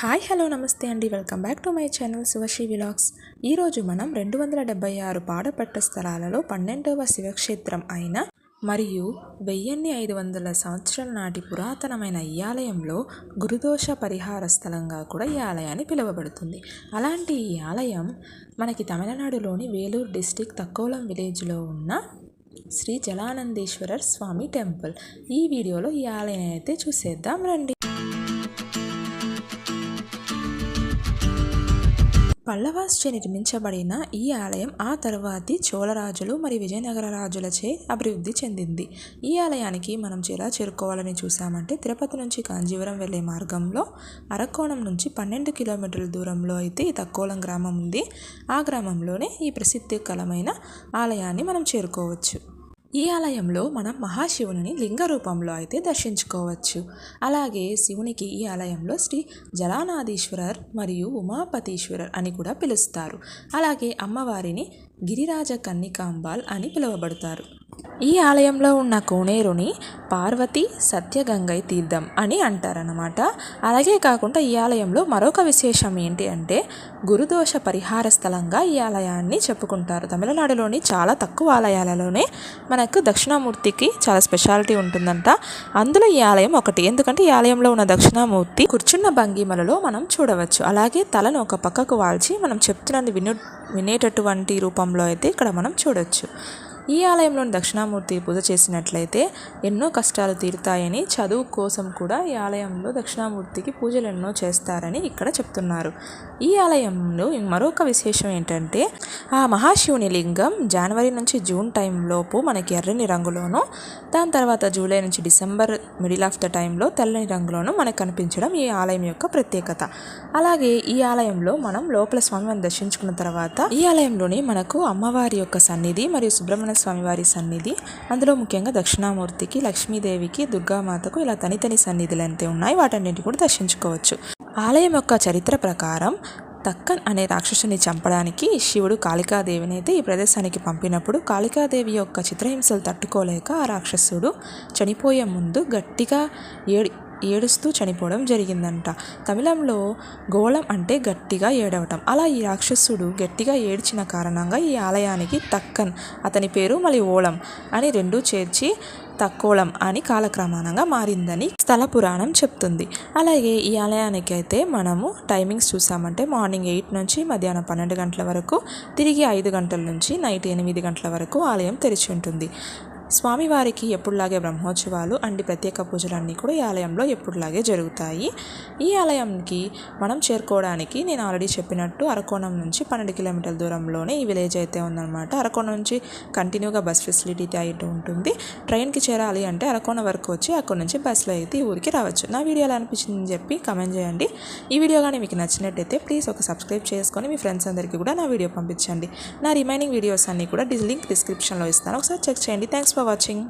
Hi hello నమస్తే అండి. Welcome back to my channel Sivasri vlogs. ఈరోజు మనం రెండు వందల డెబ్బై ఆరు పాడపట్ట స్థలాలలో పన్నెండవ శివక్షేత్రం అయిన మరియు వెయ్యిన్ని ఐదు వందల సంవత్సరాల నాటి పురాతనమైన ఈ ఆలయంలో గురుదోష పరిహార స్థలంగా కూడా ఈ ఆలయాన్ని పిలువబడుతుంది. అలాంటి ఈ ఆలయం మనకి తమిళనాడులోని వేలూరు డిస్టిక్ తక్కోలం విలేజ్లో ఉన్న శ్రీ జలానందేశ్వరర్ స్వామి టెంపుల్. ఈ వీడియోలో ఈ ఆలయం అయితే చూసేద్దాం రండి. పల్లవాస్చే నిర్మించబడిన ఈ ఆలయం ఆ తర్వాతి చోళరాజులు మరియు విజయనగర రాజులచే అభివృద్ధి చెందింది. ఈ ఆలయానికి మనం ఎలా చేరుకోవాలని చూసామంటే తిరుపతి నుంచి కాంజీవరం వెళ్ళే మార్గంలో అరకోణం నుంచి పన్నెండు కిలోమీటర్ల దూరంలో అయితే ఈ తక్కోలం గ్రామం ఉంది. ఆ గ్రామంలోనే ఈ ప్రసిద్ధి కలమైన ఆలయాన్ని మనం చేరుకోవచ్చు. ఈ ఆలయంలో మనం మహాశివుని లింగ రూపంలో అయితే దర్శించుకోవచ్చు. అలాగే శివునికి ఈ ఆలయంలో శ్రీ జలానాధీశ్వరర్ మరియు ఉమాపతీశ్వరర్ అని కూడా పిలుస్తారు. అలాగే అమ్మవారిని గిరిరాజ కన్నికాంబాల్ అని పిలువబడతారు. ఈ ఆలయంలో ఉన్న కోనేరుని పార్వతి సత్యగంగై తీర్థం అని అంటారనమాట అలాగే కాకుండా ఈ ఆలయంలో మరొక విశేషం ఏంటి అంటే గురుదోష పరిహార స్థలంగా ఈ ఆలయాన్ని చెప్పుకుంటారు. తమిళనాడులోని చాలా తక్కువ ఆలయాలలోనే మనకు దక్షిణామూర్తికి చాలా స్పెషాలిటీ ఉంటుందంట. అందులో ఈ ఆలయం ఒకటి. ఎందుకంటే ఈ ఆలయంలో ఉన్న దక్షిణామూర్తి కూర్చున్న భంగిమలలో మనం చూడవచ్చు. అలాగే తలను ఒక పక్కకు వాల్చి మనం చెప్తున్నది విను వినేటటువంటి రూపంలో అయితే ఇక్కడ మనం చూడొచ్చు. ఈ ఆలయంలోని దక్షిణామూర్తి పూజ చేసినట్లయితే ఎన్నో కష్టాలు తీరుతాయని చదువు కోసం కూడా ఈ ఆలయంలో దక్షిణామూర్తికి పూజలు ఎన్నో చేస్తారని ఇక్కడ చెప్తున్నారు. ఈ ఆలయంలో మరొక విశేషం ఏంటంటే ఆ మహాశివుని లింగం జనవరి నుంచి జూన్ టైంలోపు మనకి ఎర్రని రంగులోను దాని తర్వాత జూలై నుంచి డిసెంబర్ మిడిల్ ఆఫ్ ద టైంలో తెల్లని రంగులోను మనకు కనిపించడం ఈ ఆలయం యొక్క ప్రత్యేకత. అలాగే ఈ ఆలయంలో మనం లోపల స్వామివారిని దర్శించుకున్న తర్వాత ఈ ఆలయంలోని మనకు అమ్మవారి యొక్క సన్నిధి మరియు సుబ్రహ్మణ్య స్వామివారి సన్నిధి. అందులో ముఖ్యంగా దక్షిణామూర్తికి లక్ష్మీదేవికి దుర్గామాతకు ఇలా తనితని సన్నిధులు అంతే ఉన్నాయి వాటన్నింటి కూడా దర్శించుకోవచ్చు. ఆలయం యొక్క చరిత్ర ప్రకారం తక్కన్ అనే రాక్షసుని చంపడానికి శివుడు కాళికాదేవిని అయితే ఈ ప్రదేశానికి పంపినప్పుడు కాళికాదేవి యొక్క చిత్రహింసలు తట్టుకోలేక ఆ రాక్షసుడు చనిపోయే ముందు గట్టిగా ఏడి ఏడుస్తూ చనిపోవడం జరిగిందంట. తమిళంలో గోళం అంటే గట్టిగా ఏడవటం. అలా ఈ రాక్షసుడు గట్టిగా ఏడ్చిన కారణంగా ఈ ఆలయానికి తక్కన్ అతని పేరు మళ్ళీ ఓళం అని రెండూ చేర్చి తక్కోళం అని కాలక్రమానంగా మారిందని స్థల పురాణం చెప్తుంది. అలాగే ఈ ఆలయానికి అయితే మనము టైమింగ్స్ చూసామంటే మార్నింగ్ ఎయిట్ నుంచి మధ్యాహ్నం పన్నెండు గంటల వరకు తిరిగి ఐదు గంటల నుంచి నైట్ ఎనిమిది గంటల వరకు ఆలయం తెరిచి ఉంటుంది. స్వామివారికి ఎప్పుడులాగే బ్రహ్మోత్సవాలు అండ్ ప్రత్యేక పూజలన్నీ కూడా ఈ ఆలయంలో ఎప్పుడులాగే జరుగుతాయి. ఈ ఆలయంకి మనం చేరుకోవడానికి నేను ఆల్రెడీ చెప్పినట్టు అరకోణం నుంచి పన్నెండు కిలోమీటర్ల దూరంలోనే ఈ విలేజ్ అయితే ఉందన్నమాట. అరకోణం నుంచి కంటిన్యూగా బస్ ఫెసిలిటీ అయితే ఉంటుంది. ట్రైన్కి చేరాలి అంటే అరకోణం వరకు వచ్చి అక్కడ నుంచి బస్సులో అయితే ఈ ఊరికి రావచ్చు. నా వీడియో ఎలా అనిపించిందని చెప్పి కమెంట్ చేయండి. ఈ వీడియో కానీ మీకు నచ్చినట్టయితే ప్లీజ్ ఒక సబ్స్క్రైబ్ చేసుకొని మీ ఫ్రెండ్స్ అందరికీ కూడా నా వీడియో పంపించండి. నా రిమైనింగ్ వీడియోస్ అన్నీ కూడా లింక్ డిస్క్రిప్షన్లో ఇస్తాను. ఒకసారి చెక్ చేయండి. Thanks for watching